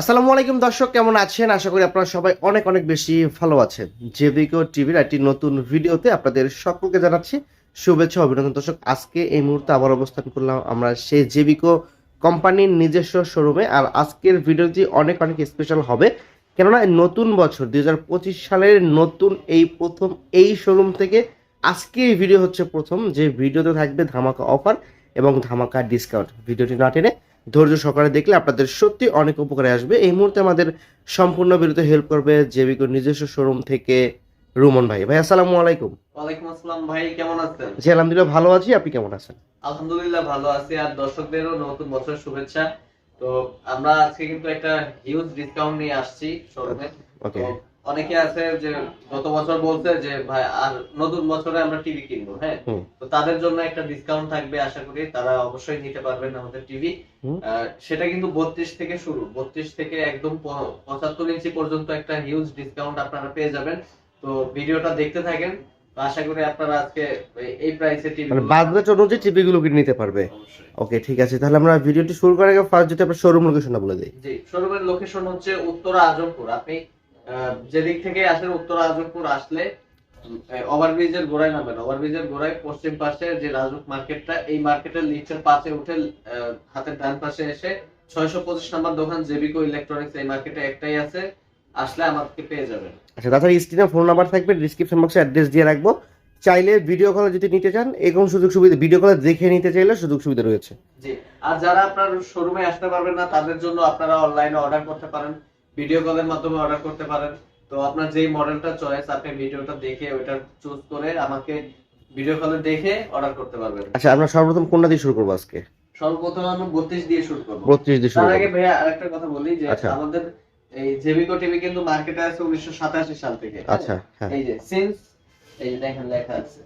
আসসালামু আলাইকুম দর্শক, কেমন আছেন? আশা করি আপনারা সবাই অনেক অনেক বেশি ভালো আছেন। জেবিকো টিভির একটি নতুন ভিডিওতে আপনাদের সকলকে জানাচ্ছি শুভেচ্ছা, অভিনন্দন। দর্শক, আজকে এই মুহূর্তে আবার অবস্থান করলাম আমরা সেই জেবিকো কোম্পানির নিজস্ব শোরুমে আর আজকের ভিডিওটি অনেক অনেক স্পেশাল হবে। কেননা নতুন বছর, দুই হাজার পঁচিশ সালের নতুন এই প্রথম, এই শোরুম থেকে আজকে এই ভিডিও হচ্ছে প্রথম। যে ভিডিওতে থাকবে ধামাকা অফার এবং ধামাকা ডিসকাউন্ট ভিডিওটি না টেনে ধৈর্য সহকারে দেখলে আপনাদের সত্যি অনেক উপকারে আসবে। এই মুহূর্তে আমাদের সম্পূর্ণ বিরুদ্ধে হেল্প করবে জেবিকোর নিজস্ব শোরুম থেকে রুমন ভাই। ভাই আসসালামু আলাইকুম। ওয়ালাইকুম আসসালাম ভাই কেমন আছেন? জি আলহামদুলিল্লাহ ভালো আছি। আপনি কেমন আছেন? আলহামদুলিল্লাহ ভালো আছি। আর দর্শকদেরও নতুন বছর শুভেচ্ছা। তো আমরা আজকে কিন্তু একটা হিউজ ডিসকাউন্ট নিয়ে আসছি শোরুমে ওকে অনেকে আছে যে গত বছর বলছে যে ভাই আর নতুন বছরে আমরা টিভি কিনবো হ্যাঁ? তো তাদের জন্য একটা ডিসকাউন্ট থাকবে আশা করি তারা অবশ্যই নিতে পারবেন আমাদের টিভি। সেটা কিন্তু বত্রিশ থেকে শুরু। বত্রিশ থেকে একদম পঁচাত্তর ইঞ্চি পর্যন্ত একটা হিউজ ডিসকাউন্ট আপনারা পেয়ে যাবেন। তো ভিডিওটা দেখতে থাকেন। তো আশা করি আপনারা আজকে এই- প্রাইসে টিভি মানে বাজেট অনুযায়ী টিভিগুলো কিনে নিতে পারবে। ওকে ঠিক আছে। তাহলে আমরা ভিডিওটি শুরু করার আগে ফার্স্ট আপনার শোরুম লোকেশনটা বলে দিই। জি শোরুমের লোকেশন হচ্ছে উত্তরা আজমপুর। আপনি যেদিক থেকে আসেন উত্তরা আজমপুর আসলে ওভারব্রিজের গোড়ায় নামবেন ওভারব্রিজের গোড়ায় পশ্চিম পাশে যে রাজুক মার্কেটটা এই মার্কেটের লিফটের পাশে উঠে হাতের ডান পাশে এসে ছয়শো পঁচিশ নাম্বার দোকান জেবিকো ইলেকট্রনিক্স এই মার্কেটে একটাই আছে। আসলে আমাকে পেয়ে যাবেন। আচ্ছা তাছাড়া স্ক্রিনে ফোন নাম্বার থাকবে ডিসক্রিপশন বক্সে অ্যাড্রেস দিয়ে রাখব। চাইলে ভিডিও কলে যদি নিতে চান এরকম সুযোগ সুবিধা ভিডিও কলে দেখে নিতে চাইলে সুযোগ সুবিধা রয়েছে। জি আর যারা আপনার শোরুমে আসতে পারবেন না তাদের জন্য আপনারা অনলাইনে অর্ডার করতে পারেন। ভিডিও কলের মাধ্যমে অর্ডার করতে পারেন। তো আপনার যেই মডেলটা চয়েস আপনি ভিডিওটা দেখে ওইটা চুজ করে আমাকে ভিডিও কলে দেখে অর্ডার করতে পারবেন। আচ্ছা আমরা সর্বপ্রথম কোনটা দিয়ে শুরু করব আজকে? সর্বপ্রথম আমি বত্রিশ দিয়ে শুরু করব। বত্রিশ দিয়ে শুরু তার আগে ভাইয়া আরেকটা কথা বলি যে আচ্ছা। আমাদের এই জেবিকো টিভি কিন্তু মার্কেটে আছে উনিশশো সাতাশি সাল থেকে? আচ্ছা হ্যাঁ। এই যে সিন্স এই যে দেখেন লেখা আছে।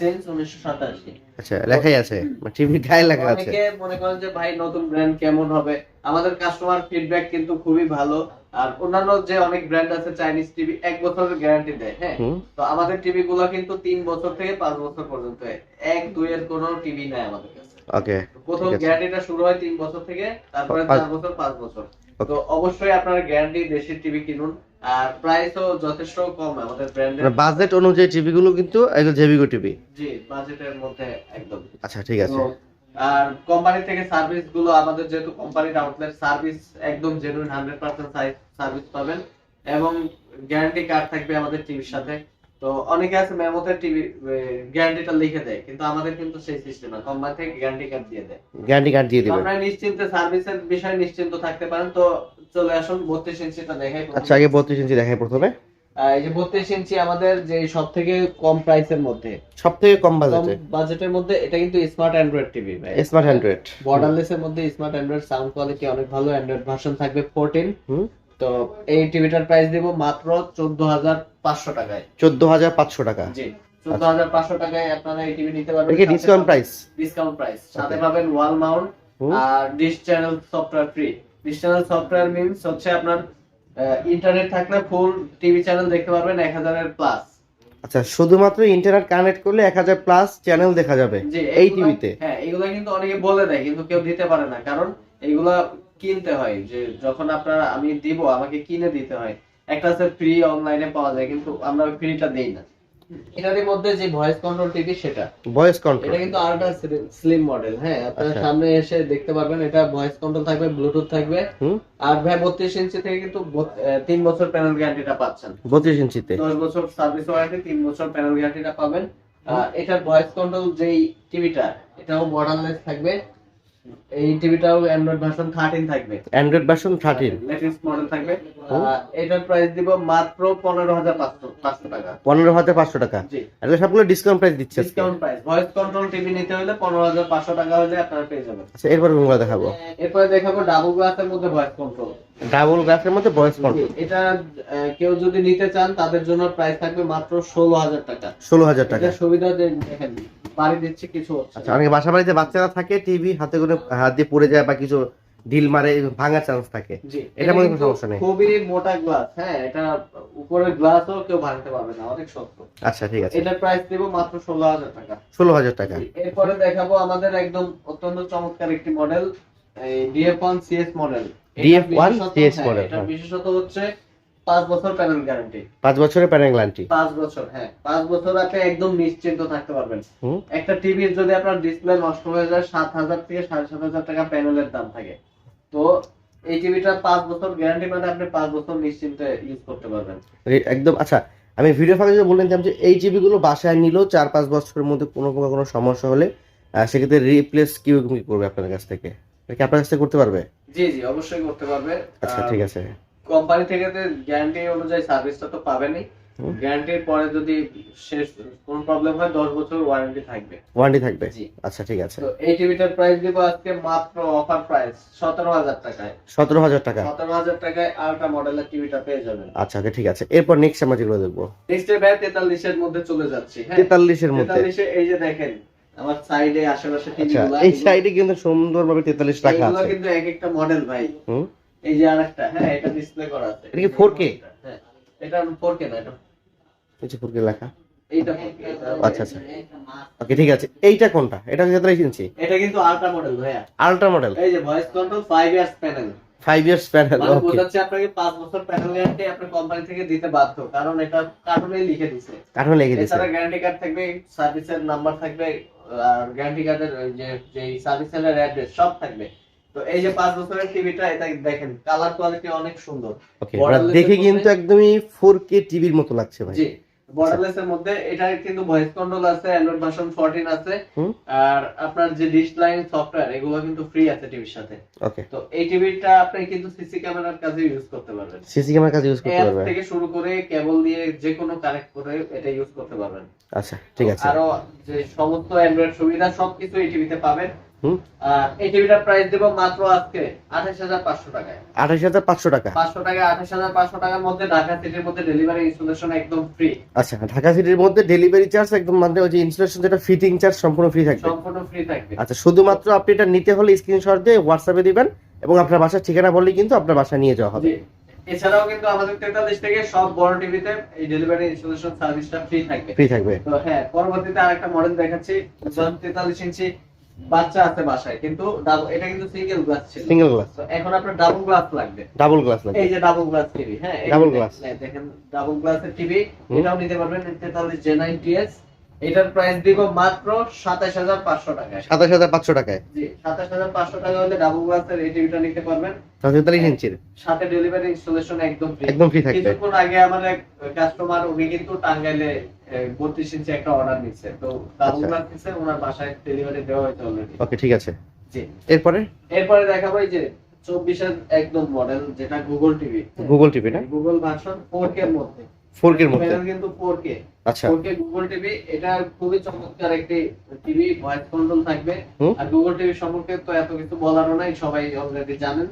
সিন্স উনিশশো সাতাশি। আচ্ছা লেখাই আছে টিভি গায়ে লেখা আছে। অনেকে মনে করেন যে ভাই নতুন ব্র্যান্ড কেমন হবে? আমাদের কাস্টমার ফিডব্যাক কিন্তু খুবই ভালো। আর অন্যান্য যে অনেক ব্র্যান্ড আছে চাইনিজ টিভি এক বছরের গ্যারান্টি দেয় হ্যাঁ? তো আমাদের টিভি গুলো কিন্তু তিন বছর থেকে পাঁচ বছর পর্যন্ত এক দুই এর কোনো টিভি নাই আমাদের কাছে। ওকে প্রথম গ্যারান্টিটা শুরু হয় তিন বছর থেকে তারপরে পাঁচ- চার বছর পাঁচ বছর. তো অবশ্যই আপনারা গ্যারান্টি দেশের টিভি কিনুন। আর প্রাইসও যথেষ্ট কম আমাদের ব্র্যান্ডের বাজেট অনুযায়ী টিভি গুলো কিন্তু একদম জেবিকো টিভি জি বাজেটের মধ্যে একদম। আচ্ছা ঠিক আছে। আর কোম্পানি থেকে সার্ভিসগুলো আমাদের যেহেতু কোম্পানির আউটলেট সার্ভিস একদম জেনুইন হান্ড্রেড পার্সেন্ট সার্ভিস পাবেন। এবং গ্যারান্টি কার্ড থাকবে আমাদের টিভির সাথে। তো অনেকে আছে মেমোতে টিভি গ্যারান্টি গ্যারান্টিটা লিখে দেয় কিন্তু আমাদের কিন্তু সেই সিস্টেম না। কোম্পানি থেকে গ্যারান্টি কার্ড দিয়ে দেয়। গ্যারান্টি কার্ড দিয়ে তো দিবেন আপনারা নিশ্চিন্তে সার্ভিসের বিষয়ে নিশ্চিন্ত থাকতে পারেন। তো চলে আসুন বত্রিশ ইঞ্চিটা দেখাই। আচ্ছা আগে বত্রিশ ইঞ্চি দেখাই প্রথমে। এই যে বত্রিশ ইঞ্চি আমাদের যে সব থেকে কম প্রাইসের মধ্যে। সব থেকে কম বাজেটে বাজেটের মধ্যে এটা কিন্তু স্মার্ট অ্যান্ড্রয়েড টিভি ভাই। স্মার্ট হ্যান্ড্রয়েড বর্ডারলেস এর মধ্যে স্মার্ট অ্যান্ড্রয়েড সাউন্ড কোয়ালিটি অনেক ভালো অ্যান্ড্রয়েড ভার্সন থাকবে 14 হুম। তো এই টিভিটার প্রাইস দিব মাত্র 14500 টাকায়। চোদ্দ হাজার পাঁচশো টাকা? জি 14500 টাকায় আপনারা এই টিভি নিতে পারবেন। ডিসকাউন্ট প্রাইস ডিসকাউন্ট প্রাইস সাথে পাবেন ওয়াল মাউন্ট আর dish channel software free dish channel software means হচ্ছে আপনার ইন্টারনেট থাকলে ফুল টিভি চ্যানেল দেখতে পারবেন 1000 এর প্লাস আচ্ছা শুধুমাত্র ইন্টারনেট কানেক্ট করলে এক হাজার প্লাস চ্যানেল দেখা যাবে এই টিভিতে হ্যাঁ এগুলা কিন্তু অনেকে বলে দেয় কিন্তু কেউ দিতে পারে না। কারণ এগুলা কিনতে হয় যে যখন আপনারা আমি দিব আমাকে কিনে দিতে হয়। একটা আছে ফ্রি অনলাইনে পাওয়া যায় কিন্তু আমরা ফ্রিটা দেই না। এটার মধ্যে যে ভয়েস কন্ট্রোল টিভি সেটা। ভয়েস কন্ট্রোল এটা কিন্তু আল্ট্রা স্লিম মডেল হ্যাঁ? আপনারা আচ্ছা। সামনে এসে দেখতে পারবেন এটা ভয়েস কন্ট্রোল থাকবে ব্লুটুথ থাকবে। আর ভাই বত্রিশ ইঞ্চি থেকে কিন্তু বত- আহ, তিন বছর প্যানেল গ্যারান্টিটা পাচ্ছেন। বত্রিশ ইঞ্চিতে? দশ বছর সার্ভিস ওয়ারেন্টি তিন বছর প্যানেল গ্যারান্টিটা পাবেন। এটার ভয়েস কন্ট্রোল যেই টিভিটা এটাও বর্ডারলেস থাকবে। এই টিভিটাও অ্যান্ড্রয়েড ভার্সন থার্টিন থাকবে। Android version thirteen latest model থাকবে। এটার প্রাইস দিব মাত্র পনেরো হাজার পাঁচশো পাঁচশো টাকা। পনেরো হাজার পাঁচশো টাকা? জি। এটা সবগুলো ডিসকাউন্ট প্রাইস দিচ্ছে। Discount price voice control TV নিতে হলে পনেরো হাজার পাঁচশো টাকা হলে আপনারা পেয়ে যাবেন। আচ্ছা এরপর কোনগুলো দেখাবো? এরপরে দেখাবো ডাবল গ্লাসের মধ্যে ভয়েস কন্ট্রোল ডাবল গ্লাসের মধ্যে ভয়েস কন্ট্রোল এটা কেউ যদি নিতে চান তাদের জন্য প্রাইস থাকবে মাত্র ষোলো হাজার টাকা। ষোলো হাজার টাকা। এটা সুবিধা দেখেন। বাড়ি দিচ্ছে কিছু আচ্ছা অনেকে বাসা বাড়িতে বাচ্চারা থাকে টিভি হাতে করে হাত দিয়ে পড়ে যায় বা কিছু ঢিল মারে ভাঙার চান্স থাকে। এটার মধ্যে কোনো সমস্যা নেই। খুবই মোটা গ্লাস হ্যাঁ এটা উপরের গ্লাসও কেউ ভাঙতে পারবে না অনেক শক্ত। আচ্ছা ঠিক আছে। এটার প্রাইস দেবো মাত্র ষোলো হাজার টাকা। ষোলো হাজার টাকা। এরপরে দেখাবো আমাদের একদম অত্যন্ত চমৎকার একটি মডেল এই DF one CS model DF1 বিশেষত- CS হ্যাঁ, এটা। বিশেষত হচ্ছে পাঁচ বছর প্যানেল গ্যারান্টি। পাঁচ বছরের প্যানেল গ্যারান্টি। পাঁচ বছর হ্যাঁ। পাঁচ বছর আপনি একদম নিশ্চিন্ত থাকতে পারবেন। একটা টিভির যদি আপনার ডিসপ্লে নষ্ট হয়ে যায় সাত হাজার থেকে সাড়ে সাত হাজার টাকা প্যানেলের দাম থাকে। তো এই টিভিটা পাঁচ বছর গ্যারান্টি মানে আপনি পাঁচ বছর নিশ্চিন্তে ইউজ করতে পারবেন। একদম আচ্ছা আমি ভিডিও ফাঁকে যে বললেন যে এই গুলো বাসায় নিলেও চার পাঁচ বছরের মধ্যে কোনো প্রকার কোনো সমস্যা হলে সেক্ষেত্রে রিপ্লেস কি করবে আপনার কাছ থেকে? আপনার কাছ থেকে করতে পারবে? জি জি অবশ্যই করতে পারবে। আচ্ছা ঠিক আছে। কোম্পানি থেকে গ্যারান্টি অনুযায়ী সার্ভিসটা তো পাবেনই। গ্যারান্টির পরে যদি শেষ কোনো প্রবলেম হয় দশ বছর ওয়ারেন্টি থাকবে। ওয়ারেন্টি থাকবে? জি। আচ্ছা ঠিক আছে। তো এই টিভিটার প্রাইস দিব আজকে মাত্র অফার প্রাইস সতেরো হাজার টাকায়। সতেরো হাজার টাকা? সতেরো হাজার টাকায় আলট্রা মডেলের টিভিটা পেয়ে যাবেন। আচ্ছা আচ্ছা ঠিক আছে। এরপর নেক্সট আমরা যেগুলো দেখব। নেক্সট ভাই তেতাল্লিশের মধ্যে চলে যাচ্ছি হ্যাঁ? তেতাল্লিশের মধ্যে। তেতাল্লিশে এই যে দেখেন আমার সাইডে আশেপাশে টিভি আচ্ছা এই সাইডে কিন্তু সুন্দরভাবে তেতাল্লিশ রাখা এইগুলো আছে। কিন্তু এক একটা মডেল ভাই। হুম? এই যে আরেকটা হ্যাঁ এটা ডিসপ্লে করা আছে। এটা কি 4K? হ্যাঁ এটা 4K না এটা। নিচে ফুরকে লেখা। এইটা 4K, আচ্ছা, আচ্ছা। ওকে ঠিক আছে। এইটা কোনটা? এটা ইঞ্চি। এটা কিন্তু আলট্রা মডেল ভাইয়া। আলট্রা মডেল এই যে voice control 5 years panel five years panel মানে বোঝাচ্ছে আপনাকে 5 বছর প্যানেল গ্যারান্টি আপনার কোম্পানি থেকে দিতে বাধ্য কারণ এটা লিখে দিয়েছে এছাড়া গ্যারান্টি কার্ড থাকবে সার্ভিসের নাম্বার থাকবে আর গ্যারান্টি কার্ডের যে যে সার্ভিস সেন্টার অ্যাড্রেস সব থাকবে। তো এই যে পাঁচ বছরের টিভিটা এটা দেখেন কালার কোয়ালিটি অনেক সুন্দর। দেখে কিন্তু একদমই ফোর কে টিভির মতো লাগছে ভাই। জি বর্ডারলেস এর মধ্যে এটা কিন্তু ভয়েস কন্ট্রোল আছে অ্যান্ড্রয়েড ভার্সন 14 আছে। আর আপনার যে ডিশ লাইন সফটওয়্যার এগুলো কিন্তু ফ্রি আছে টিভির সাথে। ওকে তো এই টিভিটা আপনি কিন্তু সিসি ক্যামেরার কাজে ইউজ করতে পারবেন। সিসি ক্যামেরা কাজ ইউজ করতে অ্যাপ পারবে থেকে শুরু করে কেবল দিয়ে যে কোনো কানেক্ট করে এটা ইউজ করতে পারবেন। আচ্ছা ঠিক আছে। আরও যে সমস্ত অ্যান্ড্রয়েড সুবিধা সবকিছু এই টিভিতে পাবেন। এই টিভিটার প্রাইস দেবো মাত্র আজকে আঠাশ হাজার পাঁচশো টাকায়। আঠাশ হাজার পাঁচশো টাকা? পাঁচশো টাকা আঠাশ হাজার পাঁচশো টাকার মধ্যে ঢাকা সিটির মধ্যে ডেলিভারি ইনস্টলেশন একদম ফ্রি আচ্ছা ঢাকা সিটির মধ্যে ডেলিভারি চার্জ একদম মানে ওই যে ইনস্টলেশন যেটা ফিটিং চার্জ সম্পূর্ণ ফ্রি থাকবে? সম্পূর্ণ ফ্রি থাকবে। আচ্ছা শুধুমাত্র আপনি এটা নিতে হলে স্ক্রিনশট দিয়ে হোয়াটসঅ্যাপে দিবেন এবং আপনার বাসার ঠিকানা বললেই কিন্তু আপনার বাসায় নিয়ে যাওয়া হবে। এছাড়াও কিন্তু আমাদের তেতাল্লিশ থেকে সব বড় টিভিতে এই ডেলিভারি ইনস্টলেশন সার্ভিসটা ফ্রি থাকবে। ফ্রি থাকবে। তো হ্যাঁ পরবর্তীতে আরেকটা মডেল দেখাচ্ছি তেতাল্লিশ ইঞ্চি বাচ্চা আছে বাসায় কিন্তু ডাবল এটা কিন্তু সিঙ্গেল গ্লাস ছিল। সিঙ্গেল গ্লাস তো এখন আপনার ডাবল গ্লাস লাগবে। ডাবল গ্লাস লাগবে। এই যে ডাবল গ্লাস টিভি হ্যাঁ এই Double যে দেখেন, ডাবল গ্লাসের টিভি এটাও নিতে পারবেন তেতাল্লিশ জে নাইন টিএস এটার প্রাইস দিব মাত্র সাতাশ হাজার পাঁচশো টাকায়। সাতাশ হাজার পাঁচশো টাকায়। জি সাতাশ হাজার পাঁচশো টাকা হলে ডাবল গ্লাসের এই টিভিটা নিতে পারবেন। তেতাল্লিশ ইঞ্চির। সাথে ডেলিভারি ইনস্টলেশন একদম ফ্রি একদম ফ্রি থাকবে। কিছুক্ষণ আগে আমার এক কাস্টমার উনি কিন্তু টাঙ্গাইলে বত্রিশ ইঞ্চি একটা অর্ডার নিচ্ছে। তো তার। নিচ্ছে ওনার বাসায় ডেলিভারি দেওয়া হয়েছে অলরেডি ওকে ঠিক আছে। জি। এরপরে? এরপরে দেখাবো এই যে চব্বিশের একদম মডেল যেটা গুগল টিভি গুগল টিভি না? গুগল ভার্সন ফোর কে মধ্যে। ফোর কের মধ্যে? কিন্তু ফোর আচ্ছা। ফোর গুগল টিভি এটা খুবই চমৎকার একটি টিভি ভয়েস কন্ট্রোল থাকবে। আর গুগল টিভি সম্পর্কে তো এত কিছু বলারও নাই সবাই অলরেডি জানেন।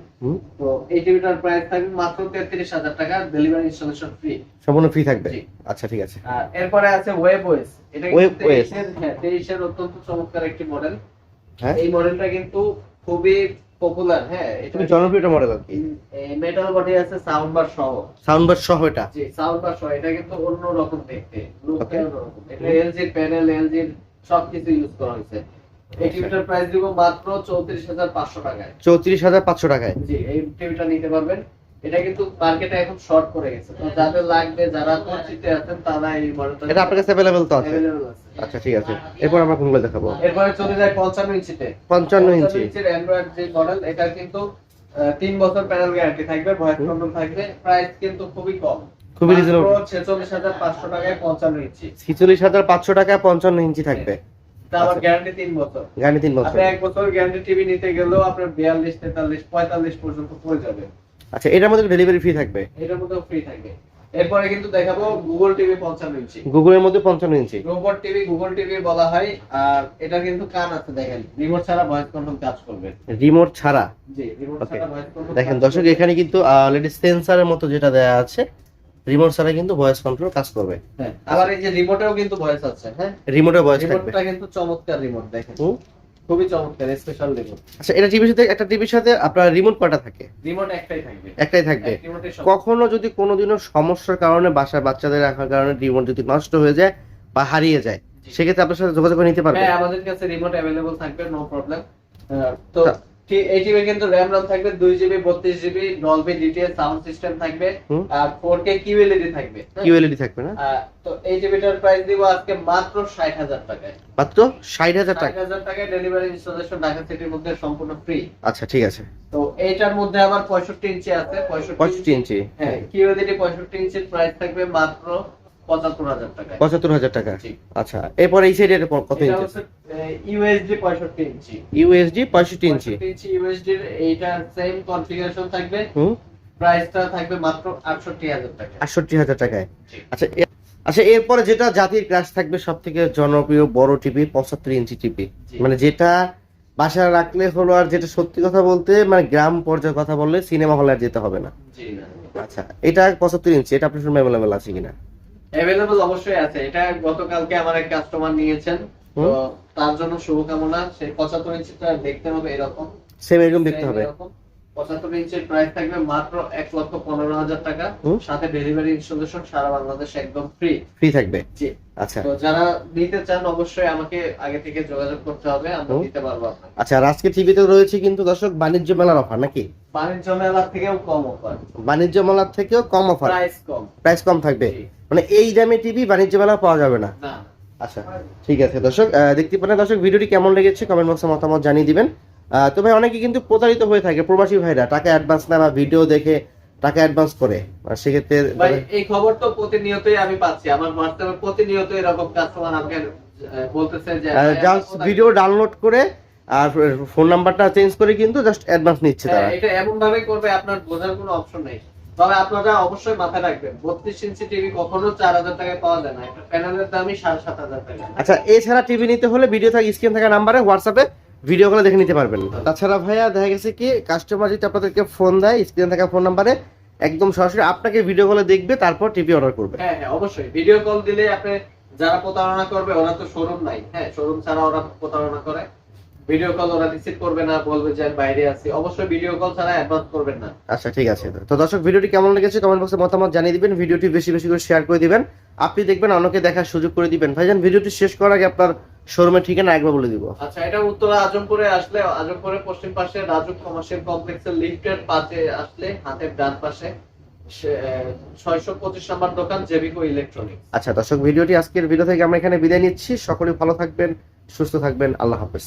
তো এই টিভিটার প্রাইস থাকবে মাত্র তেত্রিশ হাজার টাকা ডেলিভারি ইনস্টলেশন ফ্রি সম্পূর্ণ ফ্রি থাকবে? আচ্ছা ঠিক আছে। আর এরপরে আছে ওয়েব ওয়েস এটা Web কিন্তু OS 23 এর হ্যাঁ 23 এর অত্যন্ত চমৎকার একটি মডেল হ্যাঁ। এই মডেলটা কিন্তু খুবই পপুলার হ্যাঁ খুবই জনপ্রিয় মডেল আর কি মেটাল বডি আছে সাউন্ড বার সহ। সাউন্ড বার সহ এটা? জি সাউন্ড বার সহ এটা কিন্তু অন্য রকম দেখতে লুকটা. অন্যরকম। এটা এলজি প্যানেল এলজি সবকিছু ইউজ করা হয়েছে। এই টিভিটার প্রাইস দিব মাত্র 34500 টাকায়। চৌত্রিশ হাজার পাঁচশো টাকায়? জি এই টিভিটা নিতে পারবেন। এটা কিন্তু মার্কেটে এখন শর্ট পড়ে গেছে। তো যাদের লাগবে যারা পরিচিত আছেন তারা এই মডেলটা এটা আপনার কাছে অ্যাভেলেবেল তো আছে। Available আছে। আচ্ছা ঠিক আছে। এরপর আমরা কোনগুলো দেখাবো? এরপরে চলে যায় পঞ্চান্ন ইঞ্চিতে। পঞ্চান্ন ইঞ্চি। ইঞ্চির অ্যান্ড্রয়েড যে মডেল এটা কিন্তু তিন বছর প্যানেল গ্যারান্টি থাকবে ভয়েস কন্ট্রোল থাকবে প্রাইস কিন্তু খুবই কম। খুবই রিজনেবল ছেচল্লিশ হাজার পাঁচশো টাকায় পঞ্চান্ন ইঞ্চি। ছিচল্লিশ হাজার পাঁচশো টাকায় পঞ্চান্ন ইঞ্চি থাকবে। তা আমার আচ্ছা। গ্যারান্টি তিন বছর। গাড়ি তিন বছর। আপনি এক বছর গ্যারান্টি টিভি নিতে গেলেও আপনার বিয়াল্লিশ তেতাল্লিশ পঁয়তাল্লিশ পর্যন্ত পড়ে যাবে। আচ্ছা এটার মধ্যে ডেলিভারি ফ্রি থাকবে? এটার মধ্যেও ফ্রি থাকবে। এরপরে কিন্তু দেখাবো গুগল টিভি পঞ্চান্ন ইঞ্চি। গুগলের মধ্যে পঞ্চান্ন ইঞ্চি। রোবট টিভি গুগল টিভি বলা হয় আর এটা কিন্তু কান আছে দেখেন। রিমোট ছাড়া ভয়েস কন্ট্রোল কাজ করবে। রিমোট ছাড়া? জি রিমোট ছাড়া ভয়েস কন্ট্রোল দেখেন দর্শক এখানে কিন্তু অলরেডি সেন্সারের মতো যেটা দেয়া আছে রিমোট ছাড়া কিন্তু ভয়েস কন্ট্রোল কাজ করবে। হ্যাঁ আবার এই যে রিমোটেও কিন্তু ভয়েস আছে হ্যাঁ? রিমোটে ভয়েস থাকবে। রিমোটটা কিন্তু চমৎকার রিমোট দেখেন। খুবই চমৎকার স্পেশাল রিমোট আচ্ছা এটা টিভির সাথে একটা টিভির সাথে আপনার রিমোট কয়টা থাকে? রিমোট একটাই থাকবে। একটাই থাকবে। কখনো যদি কোনোদিনও সমস্যার কারণে বাসায় বাচ্চাদের রাখার কারণে রিমোট যদি নষ্ট হয়ে যায় বা হারিয়ে যায় সেক্ষেত্রে আপনার সাথে যোগাযোগ নিতে পারবে হ্যাঁ আমাদের কাছে রিমোট অ্যাভেলেবল থাকবে নো প্রবলেম তা- এই কিন্তু র্যাম রম থাকবে দুই জিবি বত্রিশ GB Dolby DTS sound system থাকবে। আর ফোর কে কিউএলইডি থাকবে? কিউএলইডি থাকবে না? তো এই টিভিটার প্রাইস দিব আজকে মাত্র ষাট হাজার টাকায়। মাত্র ষাট হাজার টাকা? হাজার টাকায় ডেলিভারি ইনস্টলেশন ঢাকা সিটির মধ্যে সম্পূর্ণ ফ্রি আচ্ছা ঠিক আছে। তো এইটার মধ্যে আবার পঁয়ষট্টি ইঞ্চি আছে পঁয়ষট্টি ইঞ্চি। হ্যাঁ কিউএলইডি পঁয়ষট্টি ইঞ্চির প্রাইস থাকবে মাত্র পঁচাত্তর হাজার টাকা। আচ্ছা এরপর এই সাইডে কত ইঞ্চি? ইউএসডি পঁয়ষট্টি ইঞ্চি। ইউএসডি পঁয়ষট্টি ইঞ্চি। ইউএসডি এইটা সেম কনফিগারেশন থাকবে। প্রাইসটা থাকবে মাত্র আটষট্টি হাজার টাকা আটষট্টি হাজার টাকায়। আচ্ছা আচ্ছা এরপরে যেটা জাতির ক্রাশ থাকবে সব থেকে জনপ্রিয় বড় টিভি পঁচাত্তর ইঞ্চি টিভি মানে যেটা বাসায় রাখলে হলো আর যেটা সত্যি কথা বলতে মানে গ্রাম পর্যায়ে কথা বললে সিনেমা হলে আর যেতে হবে না। না। আচ্ছা এটা পঁচাত্তর ইঞ্চি এটা আপনার সময় অ্যাভেলেবেল আছে কিনা? অ্যাভেলেবল অবশ্যই আছে। এটা গতকালকে আমার এক কাস্টমার নিয়েছেন। তো তার জন্য শুভকামনা। সেই পঁচাত্তর ইঞ্চিটা দেখতে হবে এরকম। সেম এরকম দেখতে হবে। পঁচাত্তর ইঞ্চির প্রাইস থাকবে মাত্র এক লক্ষ পনেরো হাজার টাকা। সাথে ডেলিভারি ইনস্টলেশন সারা বাংলাদেশ একদম ফ্রি ফ্রি থাকবে? জি। আচ্ছা। তো যারা নিতে চান অবশ্যই আমাকে আগে থেকে যোগাযোগ করতে হবে আমরা দিতে পারব আপনাকে। আচ্ছা আজকে টিভিতে রয়েছে কিন্তু দর্শক বাণিজ্য মেলার অফার নাকি? বাণিজ্য মেলা থেকেও কম অফার বাণিজ্য মেলার থেকেও কম অফার প্রাইস কম। প্রাইস কম থাকবে? মানে এই দামে টিভি বাণিজ্য মেলা পাওয়া যাবে না? আচ্ছা ঠিক আছে দর্শক দেখতে পারেন দর্শক ভিডিওটি কেমন লেগেছে? কমেন্ট বক্সে মতামত জানিয়ে দিবেন। তো ভাই অনেকে কিন্তু প্রতারিত হয়ে থাকে প্রবাসী ভাইরা টাকা অ্যাডভান্স না বা ভিডিও দেখে টাকা অ্যাডভান্স করে। আর সেক্ষেত্রে ভাই এই খবর তো প্রতিনিয়তই আমি পাচ্ছি। আমার হোয়াটসঅ্যাপে প্রতিনিয়ত এরকম কাস্টমার আমাকে বলতেছে যে জাস্ট ভিডিও ডাউনলোড করে আর ফোন নাম্বারটা চেঞ্জ করে কিন্তু জাস্ট অ্যাডভান্স নিচ্ছে হ্যাঁ, তারা। এটা এমন ভাবে করবে আপনার বোঝার কোনো অপশন নেই। তবে আপনারা অবশ্যই মাথায় রাখবেন বত্রিশ ইঞ্চি টিভি কখনো চার হাজার টাকায় পাওয়া যায় না। একটা প্যানেলের দামই সাড়ে সাত হাজার টাকা। আচ্ছা এছাড়া টিভি নিতে হলে ভিডিও থাকে স্ক্রিন থাকা নাম্বারে হোয়াটসঅ্যাপে ভিডিও কলে দেখে নিতে পারবেন। তাছাড়া ভাইয়া দেখা গেছে কি কাস্টমার যদি আপনাদেরকে ফোন দেয় স্ক্রিন থাকা ফোন নাম্বারে একদম সরাসরি আপনাকে ভিডিও কলে দেখবে তারপর টিভি অর্ডার করবে। হ্যাঁ হ্যাঁ অবশ্যই। ভিডিও কল দিলে আপনি যারা প্রতারণা করবে ওরা তো শোরুম নাই। হ্যাঁ শোরুম ছাড়া ওরা প্রতারণা করে। ভিডিও কল ওরা রিসিভ করবে না বলবে যে আমি বাইরে আছি। অবশ্যই ভিডিও কল ছাড়া অ্যাডভান্স করবেন না। আচ্ছা ঠিক আছে। তো দর্শক ভিডিওটি কেমন লেগেছে কমেন্ট বক্সে মতামত জানিয়ে দিবেন। ভিডিওটি বেশি বেশি করে শেয়ার করে দিবেন। আপনি দেখবেন অন্যকে দেখার সুযোগ করে দিবেন। ভাইজান ভিডিওটি শেষ করার আগে আপনার শোরুমের ঠিকানা একবার বলে দিব। আচ্ছা এটা উত্তরা আজমপুরে আসলে আজমপুরের পশ্চিম পাশে রাজু কমার্শিয়াল কমপ্লেক্সের লিফটের পাশে আসলে হাতের ডান পাশে ছয়শো পঁচিশ নম্বর দোকান জেবিকো ইলেকট্রনিক্স আচ্ছা দর্শক ভিডিওটি আজকের ভিডিও থেকে আমরা এখানে বিদায় নিচ্ছি। সকলে ভালো থাকবেন সুস্থ থাকবেন। আল্লাহ হাফেজ।